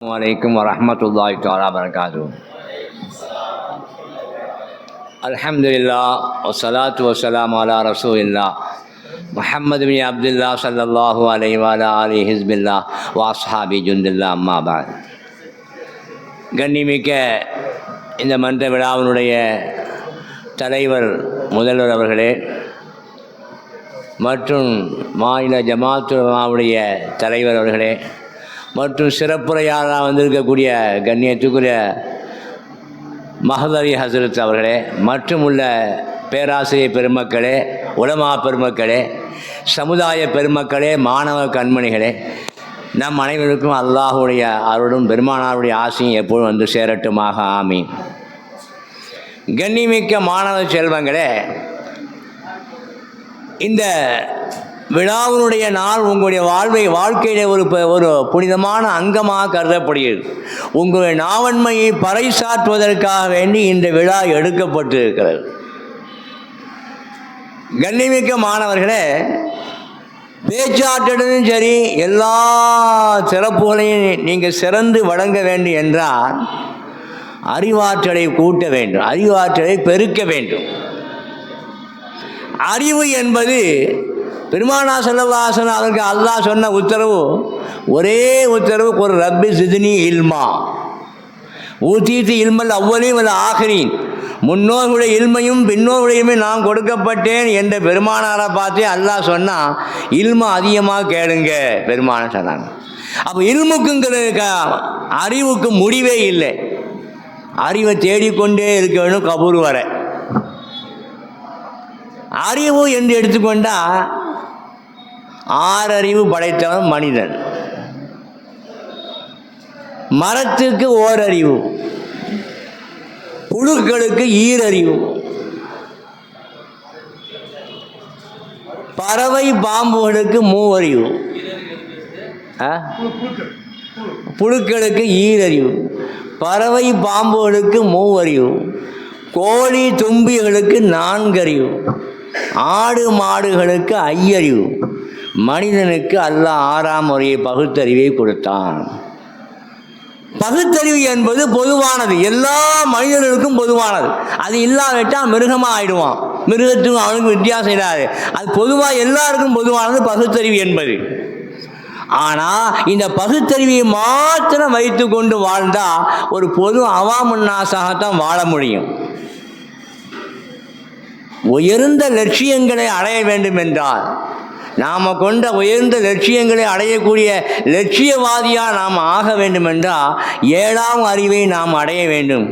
عليكم ورحمة الله تعالى وبركاته الحمد لله والصلاة والسلام على رسول الله محمد بن عبد الله صلى الله عليه وعلى آله حزب الله وأصحابه جند الله أما بعد கண்ணிமிக்க இந்த மன்ற விழாவினுடைய தலைவர் முதல்வர் அவர்களே மற்றும் மாநில ஜமாத்துடைய தலைவர் அவர்களே மற்றும் சிறப்புரையாளராக வந்திருக்கக்கூடிய கண்ணியத்துக்குரிய மஹதரி ஹசரத் அவர்களே மற்றும் உள்ள பேராசிரியர் பெருமக்களே உலமா பெருமக்களே சமுதாய பெருமக்களே மாணவ கண்மணிகளே நம் அனைவருக்கும் அல்லாஹுடைய அருளும் பெருமானாருடைய ஆசையும் எப்பொழுதும் வந்து சேரட்டுமாக. ஆமீன். கண்ணிமிக்க மாணவ செல்வங்களே இந்த விழாவினுடைய நாள் உங்களுடைய வாழ்வை வாழ்க்கையிலே ஒரு ஒரு புனிதமான அங்கமாக கருதப்படுகிறது. உங்களுடைய நாவன்மையை பறைசாற்றுவதற்காக வேண்டி இந்த விழா எடுக்கப்பட்டிருக்கிறது. கண்ணிமிக்க மாணவர்களே பேச்சாற்றலும் சரி எல்லா சிறப்புகளையும் நீங்கள் சிறந்து வழங்க வேண்டும் என்றால் அறிவாற்றலை கூட்ட வேண்டும் அறிவாற்றலை பெருக்க வேண்டும். அறிவு என்பது பெருமானா செல்லவாசன் அவருக்கு அல்லாஹ் சொன்ன உத்தரவு ஒரே உத்தரவு ஒரு ரப்பி சிதினி இல்மா. ஊத்தீத்து இல்மல் அவ்வளையும் அல்ல ஆகிறீன் முன்னோர்களுடைய இல்மையும் பின்னோர்களுடையுமே நான் கொடுக்கப்பட்டேன் என்ற பெருமானாரை பார்த்து அல்லாஹ் சொன்னால் இல்ம அதிகமாக கேளுங்க பெருமான சொன்னாங்க. அப்போ இல்முக்குங்கிற அறிவுக்கு முடிவே இல்லை. அறிவை தேடிக்கொண்டே இருக்க வேணும் கபூர் வரை. அறிவு என்று எடுத்துக்கொண்டால் ஆறறிவு படைத்தவன் மனிதன். மரத்துக்கு ஓரறிவு. புழுக்களுக்கு ஈரறிவு. பறவை பாம்புகளுக்கு மூவறிவு. ஆ? புழுக்களுக்கு ஈரறிவு. பறவை பாம்புகளுக்கு மூவறிவு. கோழி தும்பிகளுக்கு நான்கறிவு. ஆடு மாடுகளுக்கு ஐயறிவு. மனிதனுக்கு அல்லாஹ் ஆறாம் முறையை பகுத்தறிவை கொடுத்தான். பகுத்தறிவு என்பது பொதுவானது. எல்லா மனிதர்களுக்கும் பொதுவானது. அது இல்லாவிட்டால் மிருகமாக ஆயிடுவான். மிருகத்துக்கும் அவனுக்கும் வித்தியாசம் இல்லாது. அது பொதுவாக எல்லாருக்கும் பொதுவானது பகுத்தறிவு என்பது. ஆனால் இந்த பகுத்தறிவை மாத்திரம் வைத்து கொண்டு வாழ்ந்தால் ஒரு பொது அவாமுன்னாசாகத்தான் வாழ முடியும். உயர்ந்த லட்சியங்களை அடைய வேண்டும் என்றால் நாம் கொண்ட உயர்ந்த லட்சியங்களை அடையக்கூடிய லட்சியவாதியாக நாம் ஆக வேண்டுமென்றால் ஏழாம் அறிவை நாம் அடைய வேண்டும்.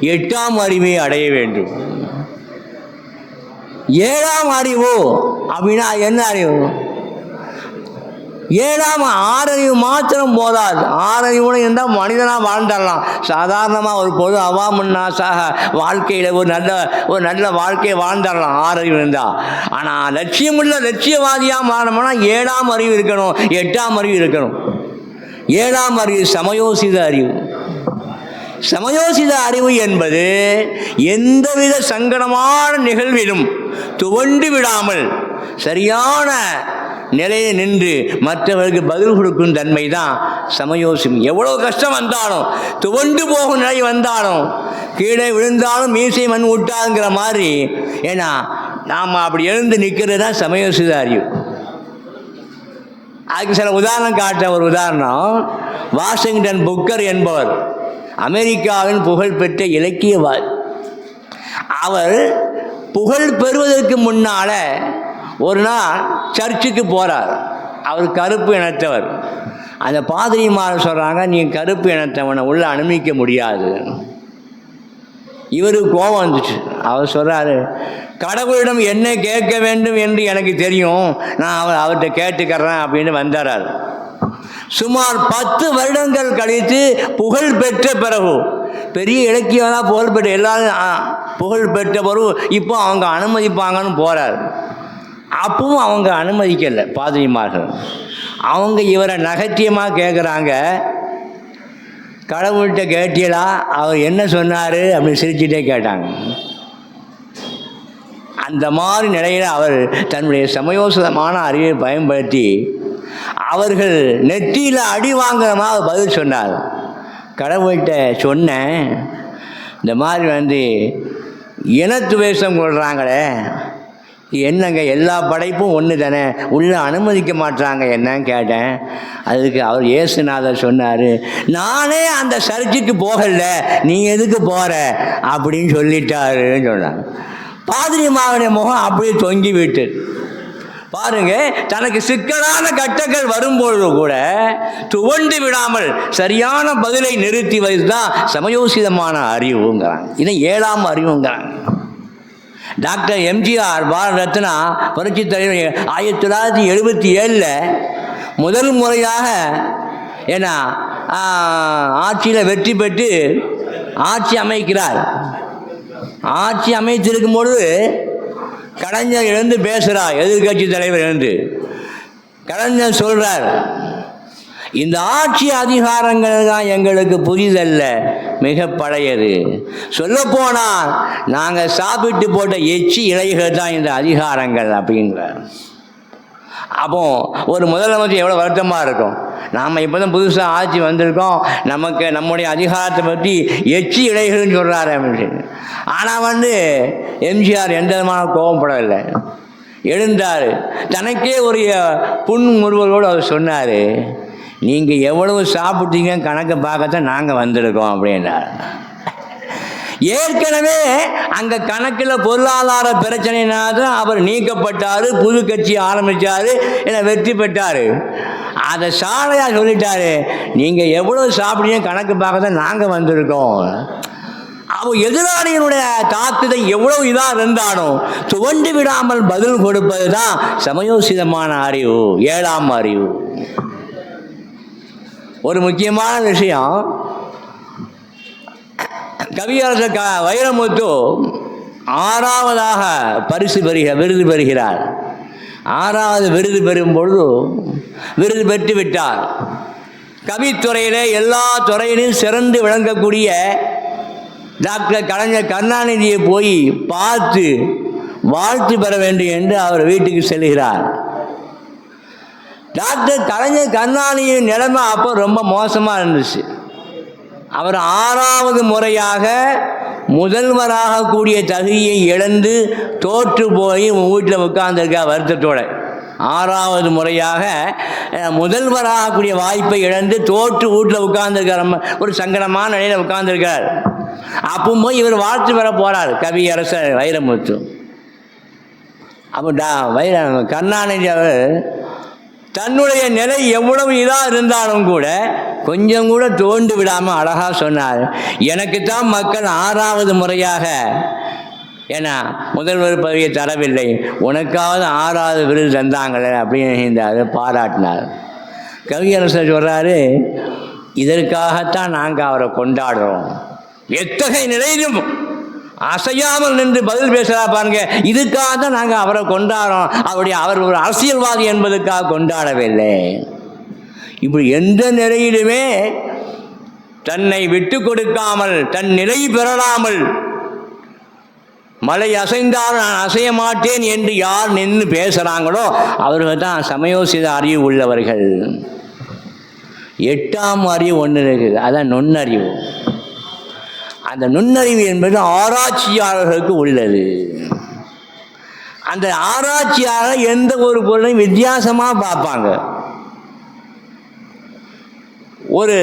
எட்டாம் அறிவை அடைய வேண்டும். ஏழாம் அறிவு? அப்படின்னா என்ன அறிவு? ஏழாம் ஆறறிவு மாத்திரம் போதாது. ஆறறிவுடன் இருந்தால் மனிதனாக வாழ்ந்துடலாம். சாதாரணமாக ஒரு பொது அவாமன்னாசாக வாழ்க்கையில் ஒரு நல்ல ஒரு நல்ல வாழ்க்கையை வாழ்ந்துடலாம் ஆறறிவு இருந்தால் ஆனால் லட்சியமுள்ள லட்சியவாதியாக மாறணும்னா ஏழாம் அறிவு இருக்கணும் எட்டாம் அறிவு இருக்கணும். ஏழாம் அறிவு சமயோசித அறிவு. சமயோசித அறிவு என்பது எந்தவித சங்கடமான நிகழ்விலும் துவண்டு விடாமல் சரியான நிலையை நின்று மற்றவர்களுக்கு பதில் கொடுக்கும் தன்மை தான் சமயோசிம் எவ்வளோ கஷ்டம் வந்தாலும் துவண்டு போகும் நிலை வந்தாலும் கீழே விழுந்தாலும் மீசை மண் விட்டாங்கிற மாதிரி ஏன்னா நாம் அப்படி எழுந்து நிற்கிறது தான் சமயோசித அதுக்கு சில உதாரணம் காட்ட ஒரு உதாரணம். வாஷிங்டன் புக்கர் என்பவர் அமெரிக்காவின் புகழ்பெற்ற இலக்கியவாதி. அவர் புகழ் பெறுவதற்கு முன்னால் ஒரு நாள் சர்ச்சுக்கு போகிறார் அவர் கருப்பு இனத்தவர். அந்த பாதிரிமார் சொல்கிறாங்க நீ கருப்பு இனத்தவனை உள்ளே அனுமதிக்க முடியாது. இவருக்கு கோபம் வந்துச்சு. அவர் சொல்கிறாரு கடவுளிடம் என்ன கேட்க வேண்டும் என்று எனக்கு தெரியும். நான் அவர் அவர்கிட்ட கேட்டுக்கிறேன் அப்படின்னு வந்தார் சுமார் பத்து வருடங்கள் கழித்து புகழ் பெற்ற பிறகு பெரிய இலக்கியம்லாம் புகழ் பெற்ற எல்லாரும் ஆ, புகழ் பெற்ற பிறகு இப்போ அவங்க அனுமதிப்பாங்கன்னு போகிறார் அப்பவும் அவங்க அனுமதிக்கலை பாதிரிமார்கள். அவங்க இவரை நகத்தியமாக கேட்குறாங்க கடவுள்கிட்ட கேட்டீங்களா? அவர் என்ன சொன்னார்? அப்படின்னு சிரிச்சுட்டே கேட்டாங்க. அந்த மாதிரி நிலையில் அவர் தன்னுடைய சமயோசிதமான அறிவை பயன்படுத்தி அவர்கள் நெற்றியில் அடி வாங்குற மாதிரி பதில் சொன்னார். கடவுள்கிட்ட சொன்னேன். இந்த மாதிரி வந்து இனத்துவேஷம் கொள்கிறாங்களே என்னங்க எல்லா படைப்பும் ஒன்று தானே உள்ளே அனுமதிக்க மாட்றாங்க என்னன்னு கேட்டேன். அதுக்கு அவர் இயேசுநாதர் சொன்னார் நானே அந்த சர்ச்சுக்கு போகல நீ எதுக்கு போகிற அப்படின்னு சொல்லிட்டாருன்னு சொன்னாங்க. பாதிரி மாவனுடைய முகம் அப்படியே தொங்கி விட்டு. பாருங்க தனக்கு சிக்கலான கட்டங்கள் வரும்பொழுது கூட துவண்டு விடாமல் சரியான பதிலை நிறுத்தி வைத்து தான் சமயோசிதமான அறிவுங்கிறாங்க. இது ஏழாம் அறிவுங்கிறாங்க. டாக்டர் எம்ஜிஆர் பாரத ரத்னா புரட்சி தலைவர் ஆயிரத்தி தொள்ளாயிரத்தி எழுபத்தி ஏழில் முதல் முறையாக ஏன்னா ஆட்சியில் வெற்றி பெற்று ஆட்சி அமைக்கிறார். ஆட்சி அமைத்திருக்கும் பொழுது கலைஞர் எழுந்து பேசுகிறார் எதிர்கட்சி தலைவர் எழுந்து. கலைஞர் சொல்கிறார் இந்த ஆட்சி அதிகாரங்கள் தான் எங்களுக்கு புதிதல்ல மிக பழையது. சொல்லப்போனால் நாங்கள் சாப்பிட்டு போட்ட எச்சி இலைகள் தான் இந்த அதிகாரங்கள் அப்படிங்கிற அப்போ ஒரு முதலமைச்சர் எவ்வளோ வருத்தமாக இருக்கும். நாம் இப்போ தான் புதுசாக ஆட்சி வந்திருக்கோம். நமக்கு நம்முடைய அதிகாரத்தை பற்றி எச்சி இலைகள்னு சொல்கிறாரு அப்படின்னு. ஆனால் வந்து எம்ஜிஆர் எந்த விதமான கோபப்படவில்லை எழுந்தார். தனக்கே ஒரு புன் முருவலோடு அவர் சொன்னார். நீங்கள் எவ்வளவு சாப்பிட்டீங்க கணக்கை பார்க்கத்தான் நாங்கள் வந்திருக்கோம் அப்படின்னார் ஏற்கனவே அங்கே கணக்கில் பொருளாதார பிரச்சனைனால அவர் நீக்கப்பட்டார் புது கட்சி ஆரம்பித்தார் என வெற்றி பெற்றார். அதை சாலையாக சொல்லிட்டாரு நீங்கள் எவ்வளோ சாப்பிட்டீங்க கணக்கு பார்க்க தான் நாங்கள் வந்திருக்கோம். அவ எதிராளியினுடைய தாக்குதல் எவ்வளவு இதாக இருந்தாலும் துவண்டு விடாமல் பதில் கொடுப்பது தான் சமயோசிதமான அறிவு ஏழாம் அறிவு. ஒரு முக்கியமான விஷயம். கவியரசர் க வைரமுத்து ஆறாவதாக பரிசு பெறுகிற விருது பெறுகிறார். ஆறாவது விருது பெறும் பொழுது விருது பெற்று விட்டார். கவித்துறையிலே எல்லா துறையிலும் சிறந்து விளங்கக்கூடிய டாக்டர் கலைஞர் கருணாநிதியை போய் பார்த்து வாழ்த்து பெற வேண்டும் என்று அவர் வீட்டுக்கு செல்கிறார். டாக்டர் கலைஞர் கருணாநிதியின் நிலைமை அப்போ ரொம்ப மோசமாக இருந்துச்சு. அவர் ஆறாவது முறையாக முதல்வராக கூடிய தகுதியை இழந்து தோற்று போய் வீட்டில் உட்கார்ந்துருக்கா வருத்தத்தோட. ஆறாவது முறையாக முதல்வராகக்கூடிய வாய்ப்பை இழந்து தோற்று வீட்டில் உட்கார்ந்துருக்கார் ஒரு சங்கடமான நிலையில் உட்கார்ந்துருக்கார். அப்போ போய் இவர் வாழ்த்து பெற போகிறார் கவியரசர் வைரமுத்து. அப்போ டா வைர கருணாநிதி அவர் தன்னுடைய நிலை எவ்வளவு இதாக இருந்தாலும் கூட கொஞ்சம் கூட தோண்டு விடாமல் அழகாக சொன்னார். எனக்கு தான் மக்கள் ஆறாவது முறையாக ஏன்னா முதல்வர் பதவியை தரவில்லை. உனக்காவது ஆறாவது விருது தந்தாங்களே அப்படின்னு நினைந்தார் பாராட்டினார். கவியரசர் சொல்கிறாரு இதற்காகத்தான் நாங்கள் அவரை கொண்டாடுறோம். எத்தகைய நிலையிலும் அசையாமல் நின்று பதில் பேசுகிறா பாருங்க. இதுக்காக தான் நாங்கள் அவரை கொண்டாடுறோம். அவருடைய அவர் ஒரு அரசியல்வாதி என்பதுக்காக கொண்டாடவில்லை. இப்படி எந்த நிலையிலுமே தன்னை விட்டு கொடுக்காமல் தன் நிலை பெறலாமல் மலை அசைந்தால் நான் அசைய மாட்டேன் என்று யார் நின்று பேசுகிறாங்களோ அவர்கள் தான் சமயோசித அறிவு உள்ளவர்கள். எட்டாம் அறிவு ஒன்று இருக்குது. அதான் நுண்ணறிவு. அந்த நுண்ணறிவு என்பது ஆராய்ச்சியாளர்களுக்கு உள்ளது. அந்த ஆராய்ச்சியாளர் எந்த ஒரு பொருளையும் வித்தியாசமாக பார்ப்பாங்க. ஒரு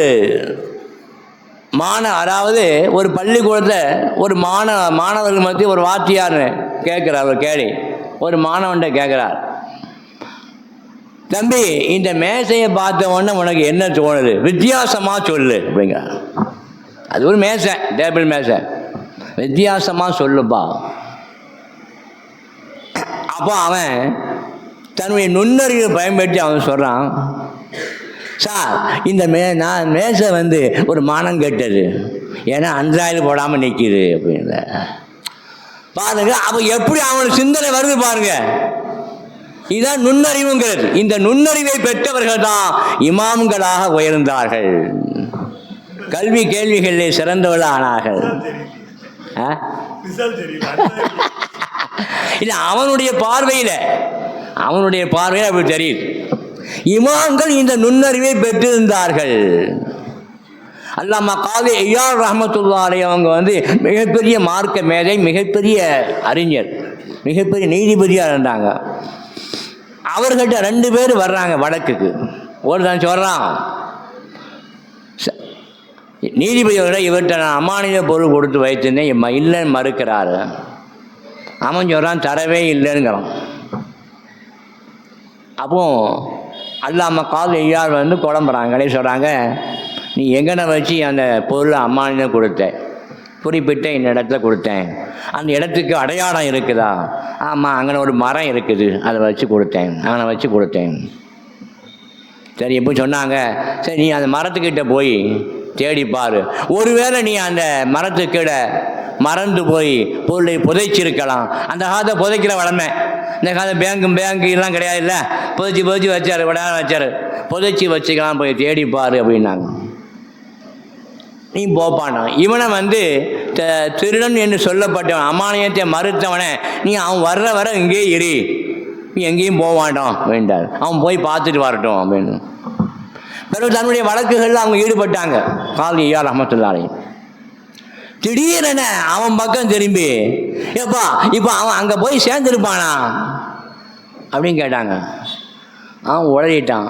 மாண அதாவது ஒரு பள்ளிக்கூடத்தில் ஒரு மாண மாணவர்கள் மத்திய ஒரு வாத்தியார்னு கேட்குறார் ஒரு கேள்வி ஒரு மாணவன்கிட்ட கேட்குறார். தம்பி இந்த மேசையை பார்த்த உடனே உனக்கு என்ன தோணுது? வித்தியாசமாக சொல்லு அப்படிங்க அது ஒரு மேசை டேபிள் மேசை வித்தியாசமாக சொல்லுப்பா. அப்போ அவன் தன்னுடைய நுண்ணறிவை பயன்படுத்தி அவன் சொல்கிறான் சார் இந்த மே நான் மேசை வந்து ஒரு மானம் கெட்டது. ஏன்னா அன்றாயில் போடாமல் நிற்கிது அப்படின்னு பாருங்க அப்போ எப்படி அவனுக்கு சிந்தனை வருது பாருங்க. இதுதான் நுண்ணறிவுங்கிறது. இந்த நுண்ணறிவை பெற்றவர்கள் தான் இமாம்களாக உயர்ந்தார்கள். கல்வி கேள்விகளிலே சிறந்தவர்கள் ஆனார்கள்? இல்லை அவனுடைய பார்வையில் அவனுடைய பார்வையில் அப்படி தெரியுது. இமாம்கள் இந்த நுண்ணறிவை பெற்றிருந்தார்கள். அல்லாமா காதி ஐயார் ரஹமத்துல்லாலே அவங்க வந்து மிகப்பெரிய மார்க்க மேதை மிகப்பெரிய அறிஞர் மிகப்பெரிய நீதிபதியாக இருந்தாங்க. அவர்கிட்ட ரெண்டு பேர் வர்றாங்க வடக்குக்கு. ஒருத்தன் சொல்கிறான் நீதிபதியோட இவர்கிட்ட நான் அமானித பொருள் கொடுத்து வைத்திருந்தேன். என் இல்லைன்னு மறுக்கிறாரு. அவன் சொல்கிறான் தரவே இல்லைங்கிறான். அப்போ அல்லாம கால் ஐயார் வந்து குழம்புறாங்களே சொல்கிறாங்க நீ எங்கன வச்சு அந்த பொருளை அம்மானிதம் கொடுத்த? குறிப்பிட்ட இந்த இடத்துல கொடுத்தேன். அந்த இடத்துக்கு அடையாளம் இருக்குதா? ஆமாம் அங்கே ஒரு மரம் இருக்குது. அதை வச்சு கொடுத்தேன். அங்கே வச்சு கொடுத்தேன். சரி இப்போ சொன்னாங்க. சரி நீ அந்த மரத்துக்கிட்ட போய் தேடிப்பார் ஒருவேளை நீ அந்த மரத்துக்கிட மறந்து போய் பொருளை புதைச்சிருக்கலாம். அந்த காலத்தை புதைக்கிற வளமை. இந்த காலத்தை பேங்கு பேங்கு எல்லாம் கிடையாது இல்லை புதைச்சி புதைச்சி வச்சாரு விடாத வச்சார். புதைச்சி வச்சுக்கலாம் போய் தேடிப்பார் அப்படின்னாங்க. நீ போப்பானான் இவனை வந்து த- திருடன் என்று சொல்லப்பட்டவன் அமானியத்தை மறுத்தவனை. நீ அவன் வர்ற வர இங்கேயே இரு. நீ எங்கேயும் போக வேண்டாம் அவன் போய் பார்த்துட்டு வரட்டும் அப்படின்னு. பிறகு தன்னுடைய வழக்குகளில் அவங்க ஈடுபட்டாங்க. கால் ஐயா ரஹமத்துல்லாலே திடீரென அவன் பக்கம் திரும்பி ஏப்பா இப்போ அவன் அங்கே போய் சேர்ந்துருப்பானா? அப்படின்னு கேட்டாங்க. அவன் உளறிட்டான்.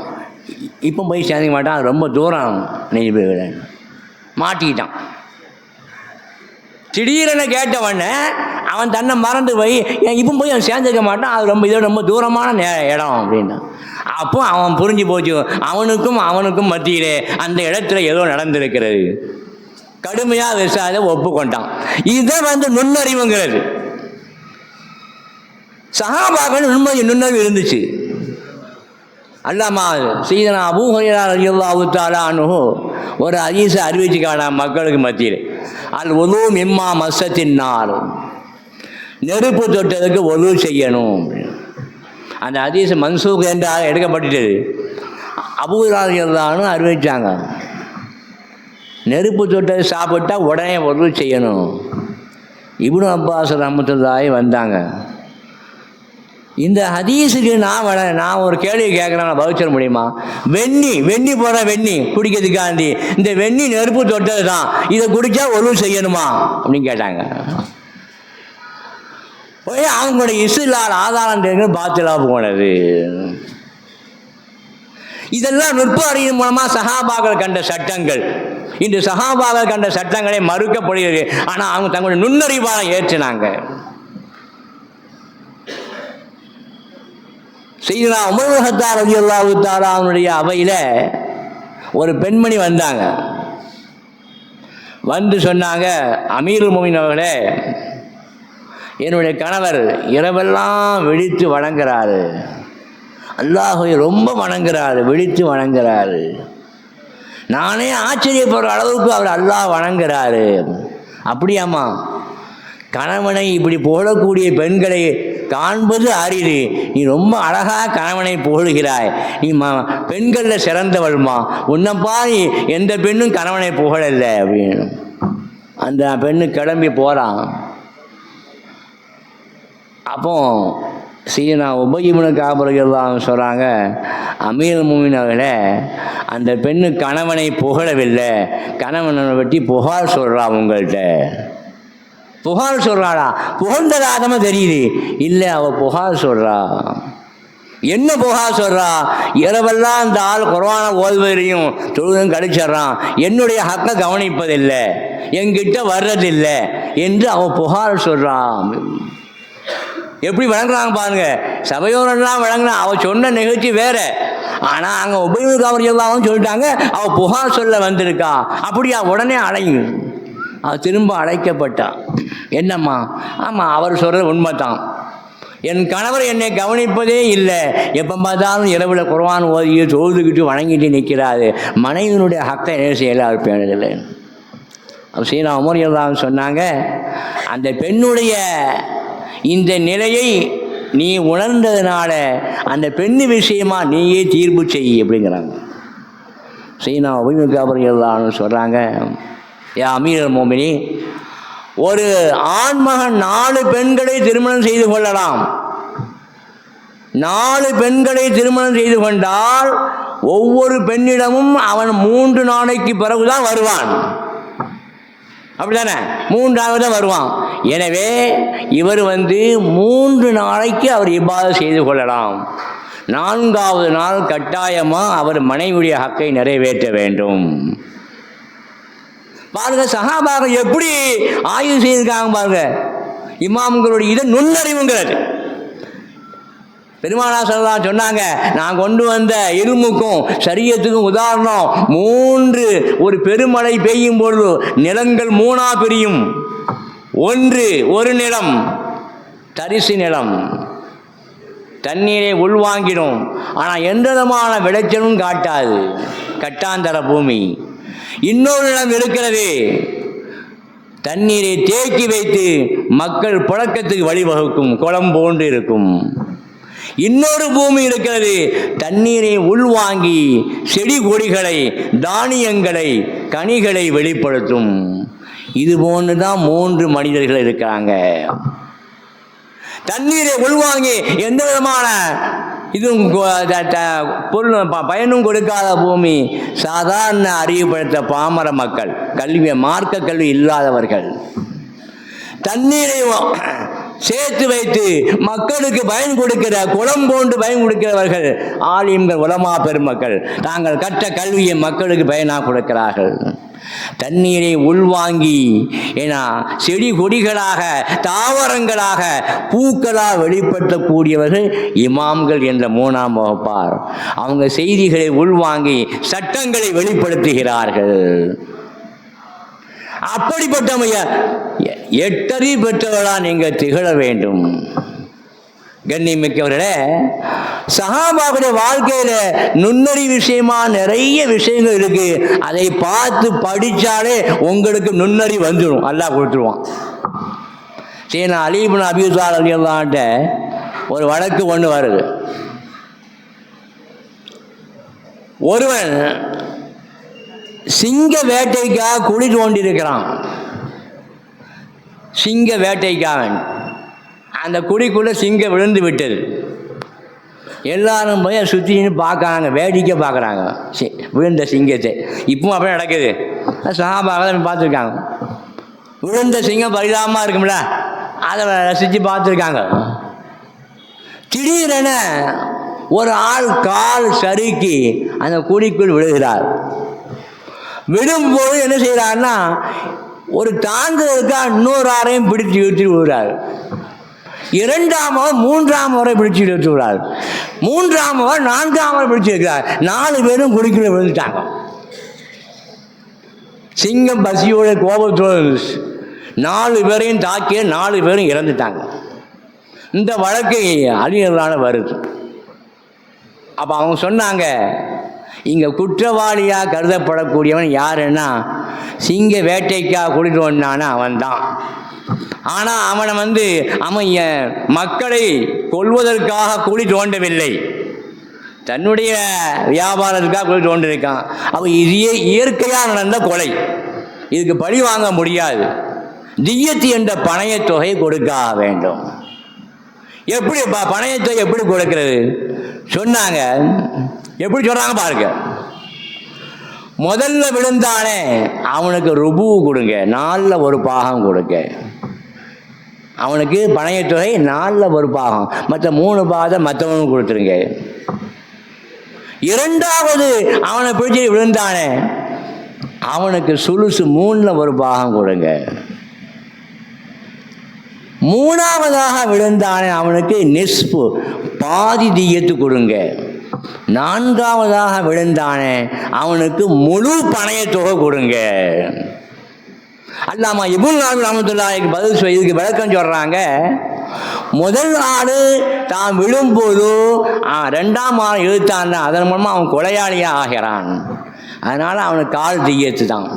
இப்போ போய் சேர்ந்துக்க மாட்டான். ரொம்ப தூரம் நீதிபதி மாட்டிக்கிட்டான். திடீரென கேட்டவொடனே அவன் தன்னை மறந்து போய் "ஏன் இப்போ போய் அவன் சேர்ந்துக்க மாட்டான். அது ரொம்ப இதோட ரொம்ப தூரமான இடம் அப்படின்னா. அப்போ அவன் புரிஞ்சு போச்சு. அவனுக்கும் அவனுக்கும் மத்தியிலே அந்த இடத்துல ஏதோ நடந்திருக்கிறது. கடுமையாக விசாரித்த ஒப்புக்கொண்டான். இதை வந்து நுண்ணறிவுங்கிறது. சகாபாக்கள் உண்மை நுண்ணறிவு இருந்துச்சு. அல்லாமா சீதனா அபூஹரியார் ரலியல்லாஹு தஆலா ஒரு ஒரு அறிவிச்சு அறிவிச்சுக்கான மக்களுக்கு மத்தியில். அல் ஒலு இம்மா மசத்தின் நாள் நெருப்பு தொட்டதுக்கு ஒழு செய்யணும். அந்த ஹதீஸ் மன்சூக் என்றால் எடுக்கப்பட்டுட்டது அபூராஜான்னு அறிவிச்சாங்க. நெருப்பு தொட்டது சாப்பிட்டா உடனே ஒழு செய்யணும். இப்னு அப்பாஸ் ரஹமத்துல்லாஹி வந்தாங்க. இந்த ஹதீஸுக்கு நான் நான் ஒரு கேள்வி கேட்குறேன் நான் பதில் முடியுமா? வெண்ணி வெண்ணி போடுற வெண்ணி குடிக்கிறதுக்காண்டி இந்த வெண்ணி நெருப்பு தொட்டது தான் இதை குடிச்சா ஒழுங்கு செய்யணுமா? அப்படின்னு கேட்டாங்க. போய் அவங்களோட இஸ்லால் ஆதாரம் தெரிஞ்சு பாத்திலா போனது. இதெல்லாம் நுட்ப அறிவின் மூலமாக சஹாபாக்கள் கண்ட சட்டங்கள். இன்று சஹாபாக்கள் கண்ட சட்டங்களை மறுக்கப்படுகிறது. ஆனால் அவங்க தங்களுடைய நுண்ணறிவாக ஏற்றினாங்க. செய்தா உமர்ஹத்தார் ரவி அல்லாஹு தாலாவுடைய அவையில் ஒரு பெண்மணி வந்தாங்க. வந்து சொன்னாங்க அமீர் மொமின் அவர்களே என்னுடைய கணவர் இரவெல்லாம் விழித்து வணங்குறாரு. அல்லாஹை ரொம்ப வணங்குறாரு விழித்து வணங்குறாரு. நானே ஆச்சரியப்படுற அளவுக்கு அவர் அல்லாஹ் வணங்குறாரு. அப்படியாம்மா? கணவனை இப்படி போடக்கூடிய பெண்களை காண்பது அரிது. நீ ரொம்ப அழகாக கணவனை புகழுகிறாய் நீ ம பெண்களில் சிறந்தவள்மா. உன்னப்பா நீ எந்த பெண்ணும் கணவனை புகழல்ல அப்படின்னு. அந்த பெண்ணு கிளம்பி போகிறான் அப்போ சீனா உபயமுன காப்பர்கள் சொல்கிறாங்க அமீர் மூமினவர்களே அந்த பெண்ணு கணவனை புகழவில்லை. கணவனை பற்றி புகார் சொல்கிறா உங்கள்கிட்ட புகார் சொல்கிறாளா புகழ்ந்ததாகமாக தெரியுது. இல்லை அவள் புகார் சொல்கிறா என்ன புகார் சொல்கிறா இரவெல்லாம் அந்த ஆள் குறவான ஓய்வரையும் தொழுதும் கழிச்சிட்றான். என்னுடைய ஹக்கை கவனிப்பதில்லை. என்கிட்ட வர்றதில்லை என்று அவன் புகார் சொல்கிறான் எப்படி வழங்குறாங்க பாருங்க. சபையோரெல்லாம் வழங்கினா அவள் சொன்ன நிகழ்ச்சி வேற. ஆனால் அங்கே உபயோக அவர் சொல்லிட்டாங்க அவள் புகார் சொல்ல வந்திருக்கா. அப்படியா உடனே அலையும் அவள் திரும்ப அழைக்கப்பட்டான் என்னம்மா? ஆமாம் அவர் சொல்கிறது உண்மைதான். என் கணவர் என்னை கவனிப்பதே இல்லை. எப்போ பார்த்தாலும் இரவில் குர்ஆன் ஓதிய தொழுதுகிட்டு வணங்கிட்டு நிற்கிறாரு மனைவியினுடைய ஹக்கை என்ன செய்யல அவர் பேணுதில்லை சீனா உமர் எல்லாம் சொன்னாங்க அந்த பெண்ணுடைய இந்த நிலையை நீ உணர்ந்ததுனால அந்த பெண்ணு விஷயமா நீயே தீர்ப்பு செய் அப்படிங்கிறாங்க. சீனா உபயோகாபர் சொல்கிறாங்க யா அமீர் மோமினி ஒரு ஆண்மகன் நாலு பெண்களை திருமணம் செய்து கொள்ளலாம். நாலு பெண்களை திருமணம் செய்து கொண்டால் ஒவ்வொரு பெண்ணிடமும் அவன் மூன்று நாளைக்கு பிறகுதான் வருவான். அப்படிதானே மூன்றாவது தான் வருவான். எனவே இவர் வந்து மூன்று நாளைக்கு அவர் இவ்வாறு செய்து கொள்ளலாம். நான்காவது நாள் கட்டாயமாக அவர் மனைவியுடைய ஹக்கை நிறைவேற்ற வேண்டும். பாருங்க சகாபாக எப்படி ஆய்வு செய்திருக்காங்க பாருங்க. இமாம்களுடைய இதை நுண்ணறிவுங்கிறது. பெருமானா சொல்லலாம் சொன்னாங்க நான் கொண்டு வந்த இருமுக்கும் சரியத்துக்கும் உதாரணம் மூன்று ஒரு பெருமழை பெய்யும் பொழுது நிலங்கள் மூணா பிரியும். ஒன்று ஒரு நிலம் தரிசு நிலம். தண்ணீரை உள்வாங்கிடும் ஆனால் எந்த விதமான விளைச்சலும் காட்டாது. கட்டாந்தர பூமி. இன்னொரு நிலம் இருக்கிறது. தண்ணீரை தேக்கி வைத்து மக்கள் புழக்கத்துக்கு வழிவகுக்கும் குளம் போன்று இருக்கும். இன்னொரு பூமி இருக்கிறது. தண்ணீரை உள்வாங்கி செடி கொடிகளை தானியங்களை கனிகளை வெளிப்படுத்தும். இது போன்று தான் மூன்று மனிதர்கள் இருக்கிறாங்க. தண்ணீரை உள்வாங்கி எந்த விதமான இதுவும் பொருள் ப- பயனும் கொடுக்காத பூமி. சாதாரண அறிவுபடுத்த பாமர மக்கள் கல்வி மார்க்க கல்வி இல்லாதவர்கள். தண்ணீரை சேர்த்து வைத்து மக்களுக்கு பயன் கொடுக்கிற குளம் போன்று பயன் கொடுக்கிறவர்கள் ஆலிம்கள் உலமா பெருமக்கள். தாங்கள் கற்ற கல்வியை மக்களுக்கு பயனாக கொடுக்கிறார்கள். தண்ணீரை உள்வாங்கி ஏன்னா செடி கொடிகளாக தாவரங்களாக பூக்களாக வெளிப்படுத்தக்கூடியவர்கள் இமாம்கள் என்ற மூணாம் வகுப்பார். அவங்க செய்திகளை உள்வாங்கி சட்டங்களை வெளிப்படுத்துகிறார்கள். அப்படிப்பட்டமைய எட்டறி பெற்றவர்களா நீங்கள் திகழ வேண்டும். கண்ணியமிக்கவர்களே சகாபாவுடைய வாழ்க்கையில நுண்ணறி விஷயமா நிறைய விஷயங்கள் இருக்கு. அதை பார்த்து படிச்சாலே உங்களுக்கு நுண்ணறி வந்துடும் அல்லா கொடுத்துருவான். சரி நான் அலீபன் அபியுசால் அலியல்லான்ட்ட ஒரு வழக்கு ஒன்று வருது. ஒருவன் சிங்க வேட்டைக்காக குழி தோண்டியிருக்கிறான் சிங்க வேட்டைக்காக அந்த குழிக்குள்ளே சிங்கம் விழுந்து விட்டது. எல்லாரும் போய் சுற்றின்னு பார்க்குறாங்க வேடிக்கை பார்க்குறாங்க. சி விழுந்த சிங்கத்தை. இப்பவும் அப்படியே நடக்குது. சகாபாக பார்த்துருக்காங்க. விழுந்த சிங்கம் பரிதாபமாக இருக்கும்ல அதை ரசித்து பார்த்துருக்காங்க. திடீரென ஒரு ஆள் கால் சறுக்கி அந்த குழிக்குள் விழுகிறார். விடும்போது என்ன செய்கிறாருன்னா ஒரு தாங்குறதுக்கா இன்னொரு ஆரையும் பிடித்து இழுத்து விடுறார். இரண்டாம் அவர் மூன்றாம் முறை பிடிச்சு இழுத்து விடுறார். மூன்றாம் அவர் நான்காம் முறை பிடிச்சு இருக்கிறார் நாலு பேரும் குடிக்கிற விழுந்துட்டாங்க. சிங்கம் பசியோட கோபத்தோடு இருந்துச்சு. நாலு பேரையும் தாக்கிய நாலு பேரும் இறந்துட்டாங்க. இந்த வழக்கை அழியலான வருது. அப்போ அவங்க சொன்னாங்க இங்கே குற்றவாளியாக கருதப்படக்கூடியவன் யாருன்னா சிங்க வேட்டைக்காக கூட்டிட்டு வந்தானா அவன் தான் ஆனால் அவனை வந்து அவன் மக்களை கொல்வதற்காக கூட்டிட்டு தோண்டவில்லை தன்னுடைய வியாபாரத்துக்காக குழி தோண்டிருக்கான் அவன் இதையே இயற்கையாக நடந்த கொலை. இதுக்கு பழி வாங்க முடியாது. தியத்து என்ற பணையத் தொகை கொடுக்க வேண்டும். எப்படி ப- பணையத்தொகை எப்படி கொடுக்கிறது? சொன்னாங்க. எப்படி சொல்றாங்க பாருங்க. முதல்ல விழுந்தானே அவனுக்கு ருபு கொடுங்க நாலில் ஒரு பாகம் கொடுங்க. அவனுக்கு பணையத்துறை நாலில் ஒரு பாகம் மற்ற மூணு பாகம் மற்றவனுக்கு கொடுத்துருங்க. இரண்டாவது அவனை பிடிச்சி விழுந்தானே அவனுக்கு சுலுசு மூணில் ஒரு பாகம் கொடுங்க. மூணாவதாக விழுந்தானே அவனுக்கு நெஸ்பு. பாதி தீயத்து கொடுங்க. நான்காவதாக விழுந்தானே அவனுக்கு முழு பணையத்தொகை கொடுங்க. அல்லாமா இபுல் நாள் ரஹமத்துல்லாஹிக்கு பதில் இதுக்கு விளக்கம் சொல்கிறாங்க முதல் ஆடு தான் விழும்போது ரெண்டாம் ஆள் இழுத்தான் அதன் மூலமாக அவன் கொலையாளியாக ஆகிறான். அதனால் அவனுக்கு கால் தீயத்து தான்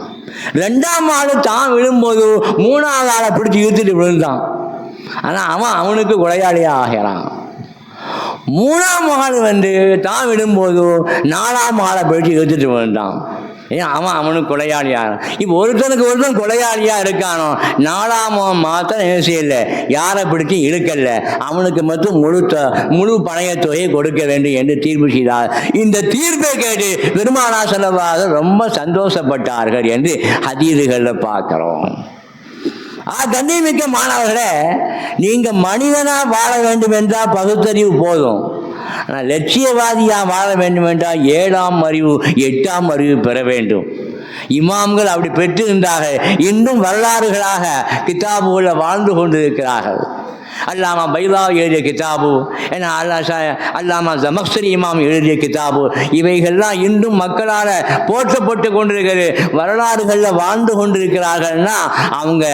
ரெண்டாம் ஆடு தான் விழும்போது மூணாவது ஆளை பிடிச்சி இழுத்துட்டு விழுந்தான். ஆனால் அவன் அவனுக்கு கொலையாளியாக ஆகிறான் மூணாம் ஆள் வந்து தான் விடும்போது நாலாம் ஆளை பிடிச்சி இழுத்துட்டு வந்தான் ஏன் அவன் அவனுக்கு கொலையாளியா? இப்போ ஒருத்தனுக்கு ஒருத்தன் கொலையாளியா இருக்கானோ நாலாம் மாத்திரம் என்ன செய்யல? யாரை பிடிச்சி இழுக்கல? அவனுக்கு மட்டும் முழு முழு பணைய தொகையை கொடுக்க வேண்டும் என்று தீர்ப்பு செய்தார். இந்த தீர்ப்பை கேட்டு பெருமானா செலவாக ரொம்ப சந்தோஷப்பட்டார்கள் என்று ஹதீதுகளில் பார்க்கிறோம். ஆ கண்ணியமிக்க மாணவர்களே நீங்க மனிதனா வாழ வேண்டும் என்றால் பகுத்தறிவு போதும். ஆனால் லட்சியவாதியா வாழ வேண்டும் என்றால் ஏழாம் அறிவு எட்டாம் அறிவு பெற வேண்டும். இமாம்கள் அப்படி பெற்றிருந்தார்கள். இன்னும் வரலாறுகளாக கிதாபுகளில் வாழ்ந்து கொண்டிருக்கிறார்கள். அல்லாமா பைலா எழுதிய கிதாபு ஏன்னா அல்லா ஷா அல்லாமா ஜமக்சரி இமாம் எழுதிய கிதாபு. இவைகள்லாம் இன்றும் மக்களால் போற்றப்பட்டு கொண்டிருக்கிறது. வரலாறுகளில் வாழ்ந்து கொண்டிருக்கிறார்கள்னா அவங்க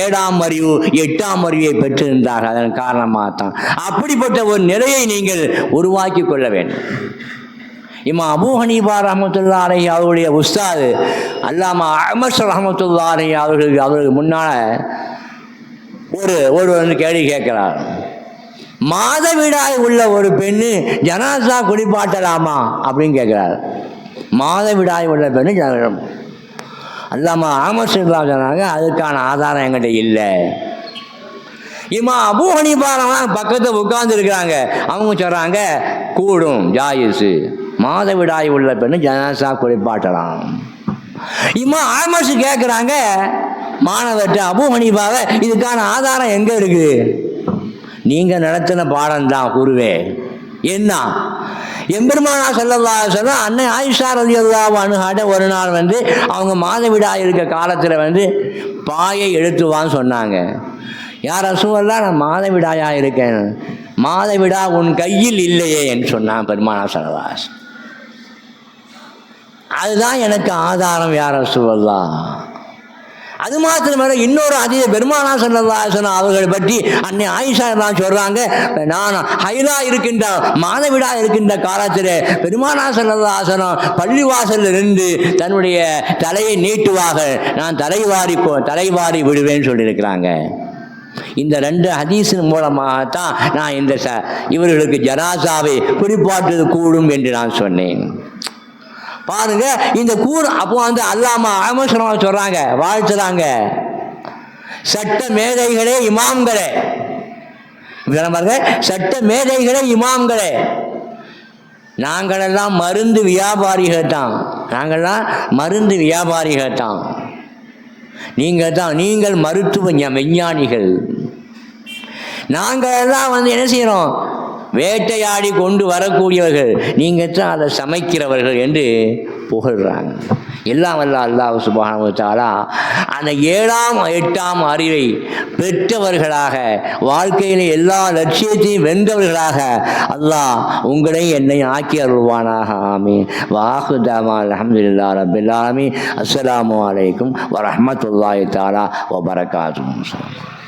ஏழாம் அறிவு எட்டாம் அறிவை பெற்றிருந்தார்கள். அதன் காரணமாக தான் அப்படிப்பட்ட ஒரு நிலையை நீங்கள் உருவாக்கி கொள்ள வேண்டும். இம்மா அபூ ஹனீபா ரஹமத்துல்லா அலை அவருடைய உஸ்தாது அல்லாமா அஹமத் ரஹமத்துல்லா அலை அவர்களுக்கு அவர்களுக்கு முன்னால் ஒரு ஒருவன் வந்து கேள்வி கேட்கிறார் மாதவிடாய் உள்ள ஒரு பெண்ணு ஜனாசா குடிப்பாட்டலாமா அப்படின்னு கேட்குறாரு. மாதவிடாய் உள்ள பெண்ணு ஜனம் அல்லாமா அஹமத் சில்லா சொன்னாங்க அதுக்கான ஆதாரம் எங்கிட்ட இல்லை. இம்மா அபூ ஹனீபாலாம் பக்கத்தில் உட்கார்ந்து இருக்கிறாங்க. அவங்க சொல்கிறாங்க கூடும் ஜாயிஸு மாதவிடாய் உள்ள பெண்ணு ஜனாசா குளிப்பாட்டலாம். இம்மா ஆமஸ் கேட்குறாங்க மாணவர்கிட்ட அபூ ஹனீபாவை இதுக்கான ஆதாரம் எங்கே இருக்குது நீங்கள் நடத்தின பாடம் தான் குருவே. என்ன? எம்பெருமானா செல்லல்லா சொல்ல அன்னை ஆயிஷா ரதி அல்லா ஒரு நாள் வந்து அவங்க மாதவிடாய் இருக்க காலத்தில் வந்து பாயை எடுத்துவான்னு சொன்னாங்க. யார் அசுவல்லாம் நான் மாதவிடாயா இருக்கேன். மாதவிடா உன் கையில் இல்லையே என்று சொன்னான் பெருமானா சரவாஸ் அதுதான் எனக்கு ஆதாரம் யார் அசுவல்லா அது மாத்திரமல்ல இன்னொரு அதிக பெருமானா சல்லல்லாசனம் அவர்கள் பற்றி அன்னை ஆயிஷா எல்லாம் சொல்றாங்க. நான் ஹைலா இருக்கின்ற மாதவிடா இருக்கின்ற காலத்தில் பெருமானா சல்லாசனம் பள்ளி வாசலில் இருந்து தன்னுடைய தலையை நீட்டுவாக நான் தலைவாரி போ தலைவாரி விடுவேன்னு சொல்லியிருக்கிறாங்க. இந்த ரெண்டு ஹதீஸின் மூலமாகத்தான் நான் இந்த ச இவர்களுக்கு ஜனாசாவை குறிப்பாற்றது கூடும் என்று நான் சொன்னேன். பாருங்க இந்த கூர் அப்போ வந்து அல்லாமா அகமசனம் சொல்றாங்க வாழ்த்துறாங்க. சட்ட மேதைகளே இமாம்களே. பாருங்க சட்ட மேதைகளே இமாம்களே. நாங்களெல்லாம் மருந்து வியாபாரிகள் தான். நாங்கள்லாம் மருந்து வியாபாரிகள் தான். நீங்கள் தான் நீங்கள் மருத்துவ விஞ்ஞானிகள் நாங்கள் எல்லாம் வந்து என்ன செய்கிறோம் வேட்டையாடி கொண்டு வரக்கூடியவர்கள். நீங்கள் தான் அதை சமைக்கிறவர்கள் என்று புகழ்கிறாங்க எல்லாம் வல்ல அல்லாஹ் சுபானு அந்த ஏழாம் எட்டாம் அறிவை பெற்றவர்களாக வாழ்க்கையில் எல்லா லட்சியத்தையும் வென்றவர்களாக அல்லாஹ் உங்களை என்னை ஆக்கி அருள்வானாக. ஆமீன். வாஹு தாமா அலமதுல்லா ரபில்லாமி அஸ்லாம் அஸ்ஸலாமு அலைக்கும் வரஹ்மத்துல்லாஹி தாலா வபரகாத்துஹு.